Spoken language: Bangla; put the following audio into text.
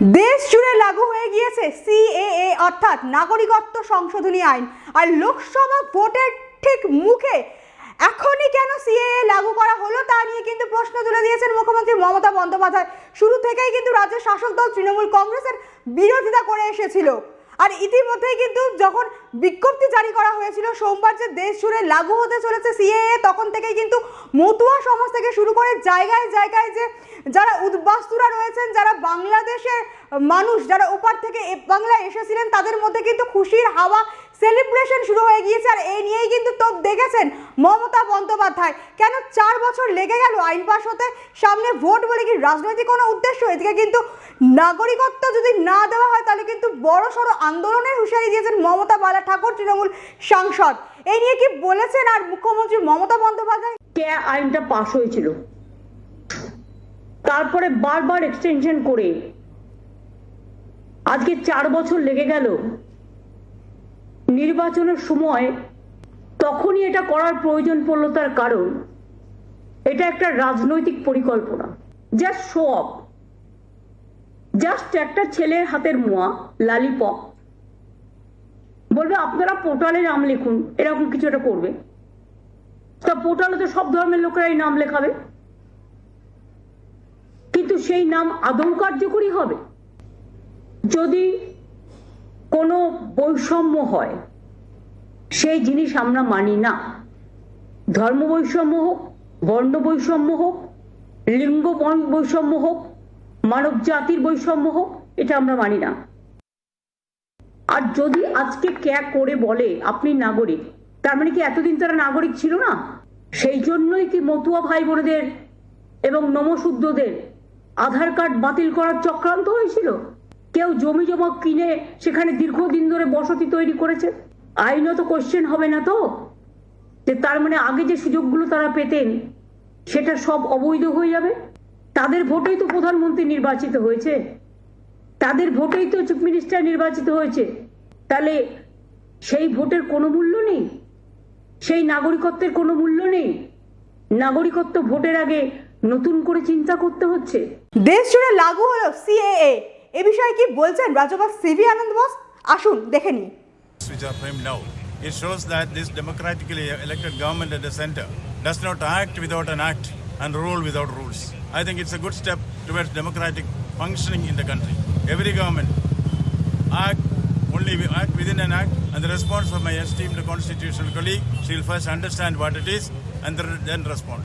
দেশ জুড়ে লাগু হয়ে গিয়েছে সিএএ, অর্থাৎ নাগরিকত্ব সংশোধনী আইন। আর লোকসভা ভোটের ঠিক মুখে এখনই কেন সিএএ লাগু করা হলো তা নিয়ে কিন্তু প্রশ্ন তুলে দিয়েছেন মুখ্যমন্ত্রী মমতা বন্দ্যোপাধ্যায়। শুরু থেকেই কিন্তু রাজ্যের শাসক দল তৃণমূল কংগ্রেসের বিরোধিতা করে এসেছিল। আর ইতিমধ্যেই কিন্তু যখন বিজ্ঞপ্তি জারি করা হয়েছিল সোমবার যে দেশ জুড়ে লাগু হতে চলেছে সিএএ, তখন থেকেই কিন্তু মতুয়া সমাজ থেকে শুরু করে জায়গায় জায়গায় যে যারা উদ্বাস্তুরা রয়েছেন, যারা বাংলাদেশের মানুষ, যারা ওপার থেকে বাংলায় এসেছিলেন, তাদের মধ্যে কিন্তু খুশির হাওয়া সেলিব্রেশন শুরু হয়ে গিয়েছে আর এই নিয়েই কিন্তু তোপ দেখেছেন মমতা বন্দ্যোপাধ্যায়। কেন চার বছর লেগে গেল আইন পাশ হতে? সামনে ভোট বলে কি রাজনৈতিক কোনো উদ্দেশ্য? এদিকে কিন্তু নাগরিকত্ব যদি না দেওয়া হয়, তাহলে কিন্তু বড় সড়ো আন্দোলনের হুঁশিয়ারি দিয়েছেন মমতা বালা ঠাকুর তৃণমূল সাংসদ। এই নিয়ে কি বলেছেন আর মুখ্যমন্ত্রী মমতা বন্দ্যোপাধ্যায়? কে আইনটা পাশ হয়েছিল? তারপরে বারবার এক্সটেনশন করে আজকে চার বছর লেগে গেল নির্বাচনের সময় তখনই এটা করার প্রয়োজন পড়ল তার কারণ, এটা একটা রাজনৈতিক পরিকল্পনা। জাস্ট শো অফ জাস্ট একটা ছেলের হাতের মোয়া লালিপপ বলবে, আপনারা পোর্টালে নাম লিখুন, এরকম কিছু একটা করবে। তা পোর্টালে তো সব ধর্মের লোকেরাই নাম লেখাবে। কিন্তু সেই নাম আদৌ কার্যকরী হবে? যদি কোনো বৈষম্য হয়, সেই জিনিস আমরা মানি না। ধর্ম বৈষম্য হোক, বর্ণ বৈষম্য হোক, লিঙ্গ বৈষম্য হোক, মানব জাতির বৈষম্য হোক, এটা আমরা মানি না। আর যদি আজকে ক্যা করে বলে, আপনি নাগরিক, তার মানে কি এতদিন তারা নাগরিক ছিল না? সেই জন্যই কি মতুয়া ভাই বোনেদের এবং নমশুদ্ধদের আধার কার্ড বাতিল করার চক্রান্ত হয়েছিল? কেউ জমি জমা কিনে সেখানে দীর্ঘদিন ধরে বসতি তৈরি করেছে? আইনত কোশ্চেন হবে না তো? যে তার মানে আগে যে সুযোগগুলো তারা পেতেন, সেটা সব অবৈধ হয়ে যাবে? তাদের ভোটেই তো প্রধানমন্ত্রী নির্বাচিত হয়েছে। তাদের ভোটেই তো চিফ মিনিস্টার নির্বাচিত হয়েছে। তাহলে সেই ভোটের কোনো মূল্য নেই? সেই নাগরিকত্বের কোনো মূল্য নেই? নাগরিকত্ব ভোটের আগে নতুন করে চিন্তা করতে হচ্ছে? দেশ জুড়ে লাগু হলো সিএএ এ বিষয়ে কি বলছেন রাজ্যপাল সিভি আনন্দ বোস আসুন দেখে নিই which are framed now. It shows that this democratically elected government at the center does not act without an act and rule without rules. I think it's a good step towards democratic functioning in the country. Every government act only wi- act within an act, and the response from my esteemed constitutional colleague, she'll first understand what it is and then then respond.